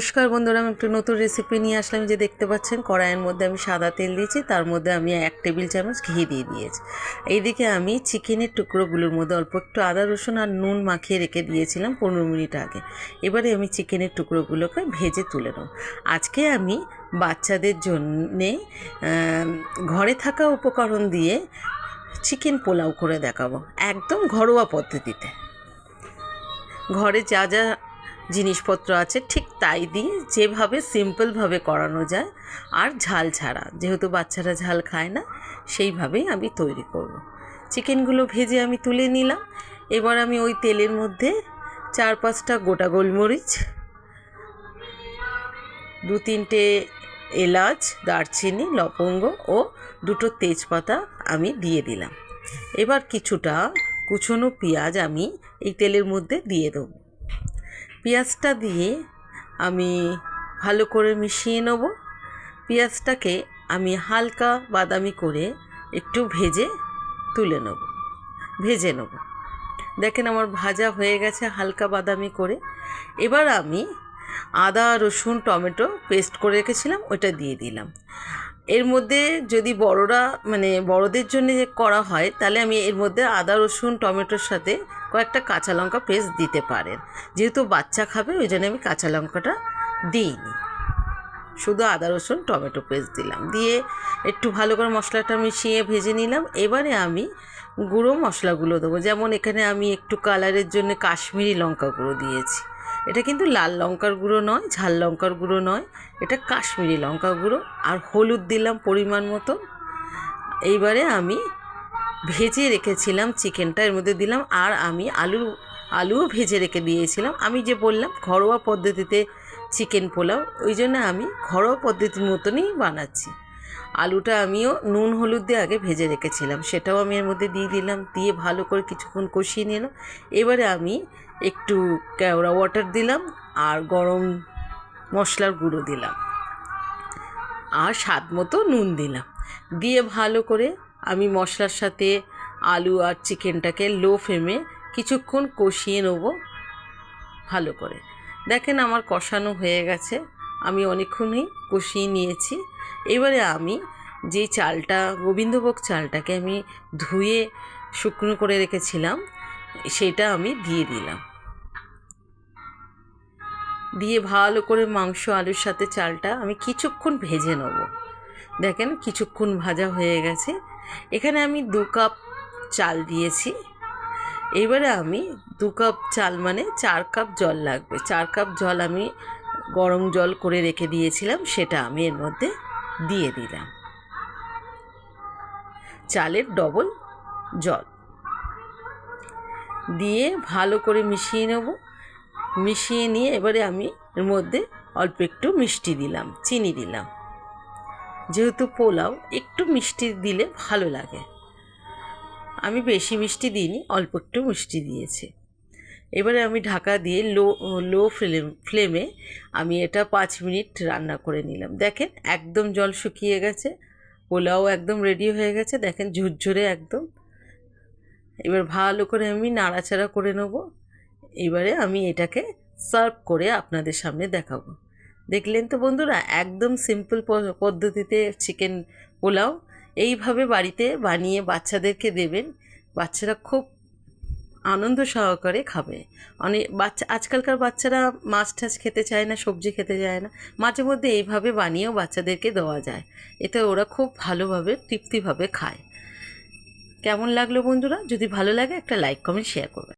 নমস্কার বন্ধুরা, আমি একটু নতুন রেসিপি নিয়ে আসলাম। যে দেখতে পাচ্ছেন, কড়াইয়ের মধ্যে আমি সাদা তেল দিয়েছি, তার মধ্যে আমি এক টেবিল চামচ ঘি দিয়ে দিয়েছি। এইদিকে আমি চিকেনের টুকরোগুলোর মধ্যে অল্প একটু আদা, রসুন আর নুন মাখিয়ে রেখে দিয়েছিলাম পনেরো মিনিট আগে। এবারে আমি চিকেনের টুকরোগুলোকে ভেজে তুলে নেব। আজকে আমি বাচ্চাদের জন্যে ঘরে থাকা উপকরণ দিয়ে চিকেন পোলাও করে দেখাবো, একদম ঘরোয়া পদ্ধতিতে। ঘরে যা যা জিনিসপত্র আছে ঠিক তাই দিয়ে যেভাবে সিম্পলভাবে করানো যায় আর ঝাল ছাড়া। যেহেতু বাচ্চারা ঝাল খায় না, সেইভাবেই আমি তৈরি করব। চিকেনগুলো ভেজে আমি তুলে নিলাম। এবার আমি ওই তেলের মধ্যে চার পাঁচটা গোটা গোলমরিচ, দু তিনটে এলাচ, দারচিনি, লবঙ্গ ও দুটো তেজপাতা আমি দিয়ে দিলাম। এবার কিছুটা কুচনো পেঁয়াজ আমি এই তেলের মধ্যে দিয়ে দেবো। পেঁয়াজটা দিয়ে আমি ভালো করে মিশিয়ে নেব। পেঁয়াজটাকে আমি হালকা বাদামি করে একটু ভেজে তুলে নেব, ভেজে নেব। দেখেন আমার ভাজা হয়ে গেছে হালকা বাদামি করে। এবার আমি আদা, রসুন, টমেটো পেস্ট করে রেখেছিলাম ওটা দিয়ে দিলাম। এর মধ্যে যদি বড়রা মানে বড়দের জন্য যে করা হয়, তাহলে আমি এর মধ্যে আদা, রসুন, টমেটোর সাথে কয়েকটা কাঁচা লঙ্কা পেস্ট দিতে পারেন। যেহেতু বাচ্চা খাবে, ওই জন্য আমি কাঁচা লঙ্কাটা দিইনি। শুধু আদা, রসুন, টমেটো পেস্ট দিলাম। দিয়ে একটু ভালো করে মশলাটা মিশিয়ে ভেজে নিলাম। এবারে আমি গুঁড়ো মশলাগুলো দেবো। যেমন এখানে আমি একটু কালারের জন্য কাশ্মীরি লঙ্কা গুঁড়ো দিয়েছি। এটা কিন্তু লাল লঙ্কার গুঁড়ো নয়, ঝাল লঙ্কার গুঁড়ো নয়। এটা কাশ্মীরি লঙ্কা গুঁড়ো। আর হলুদ দিলাম পরিমাণ মতো। এইবারে আমি ভেজে রেখেছিলাম চিকেনটা, এর মধ্যে দিলাম আর আমি আলু, আলুও ভেজে রেখে দিয়েছিলাম। আমি যে বললাম ঘরোয়া পদ্ধতিতে চিকেন পোলাও, ওই জন্য আমি ঘরোয়া পদ্ধতির মতনই বানাচ্ছি। আলুটা আমিও নুন, হলুদ দিয়ে আগে ভেজে রেখেছিলাম, সেটাও আমি এর মধ্যে দিয়ে দিলাম, দিয়ে ভালো করে কিছুক্ষণ কষিয়ে নিলাম। এবারে আমি একটু কেওড়া ওয়াটার দিলাম আর গরম মশলার গুঁড়ো দিলাম। আর স্বাদ মতো নুন দিলাম। দিয়ে ভালো করে আমি মশলার সাথে আলু আর চিকেনটাকে লো ফ্লেমে কিছুক্ষণ কষিয়ে নেব ভালো করে। দেখেন আমার কষানো হয়ে গেছে, আমি অনেকক্ষণই কষিয়ে নিয়েছি। এবারে আমি যে চালটা, গোবিন্দভোগ চালটাকে আমি ধুয়ে শুকনো করে রেখেছিলাম, সেটা আমি দিয়ে দিলাম। দিয়ে ভালো করে মাংস আলুর সাথে চালটা আমি কিছুক্ষণ ভেজে নেব। দেখেন কিছুক্ষণ ভাজা হয়ে গেছে এখানে আমি দু কাপ চাল দিয়েছি। এবারে আমি দু কাপ চাল মানে চার কাপ জল লাগবে। চার কাপ জল আমি গরম জল করে রেখে দিয়েছিলাম, সেটা আমি এর মধ্যে দিয়ে দিলাম। চালের ডবল জল। দিয়ে ভালো করে মিশিয়ে নেব। মিশিয়ে নিয়ে এবারে আমি এর মধ্যে অল্প একটু মিষ্টি দিলাম, চিনি দিলাম। যেহেতু পোলাও, একটু মিষ্টি দিলে ভালো লাগে। আমি বেশি মিষ্টি দিইনি, অল্প একটু মিষ্টি দিয়েছি। এবারে আমি ঢাকা দিয়ে লো লো ফ্লেম, ফ্লেমে আমি এটা পাঁচ মিনিট রান্না করে নিলাম। দেখেন একদম জল শুকিয়ে গেছে, পোলাও একদম রেডি হয়ে গেছে, দেখেন ঝুরঝুরে একদম। এবার ভালো করে আমি নাড়াচাড়া করে নেব। এবারে আমি এটাকে সার্ভ করে আপনাদের সামনে দেখাবো। দেখলেন তো বন্ধুরা, একদম সিম্পল পদ্ধতিতে চিকেন পোলাও এইভাবে বাড়িতে বানিয়ে বাচ্চাদেরকে দেবেন। বাচ্চারা খুব আনন্দ সহকারে খাবে। অনেক বাচ্চা, আজকালকার বাচ্চারা মাছ টাছ খেতে চায় না, সবজি খেতে চায় না, মাঝে মধ্যে এইভাবে বানিয়েও বাচ্চাদেরকে দেওয়া যায়। এতে ওরা খুব ভালোভাবে, তৃপ্তিভাবে খায়। কেমন লাগল বন্ধুরা? যদি ভালো লাগে একটা লাইক কমেন্ট শেয়ার করবেন।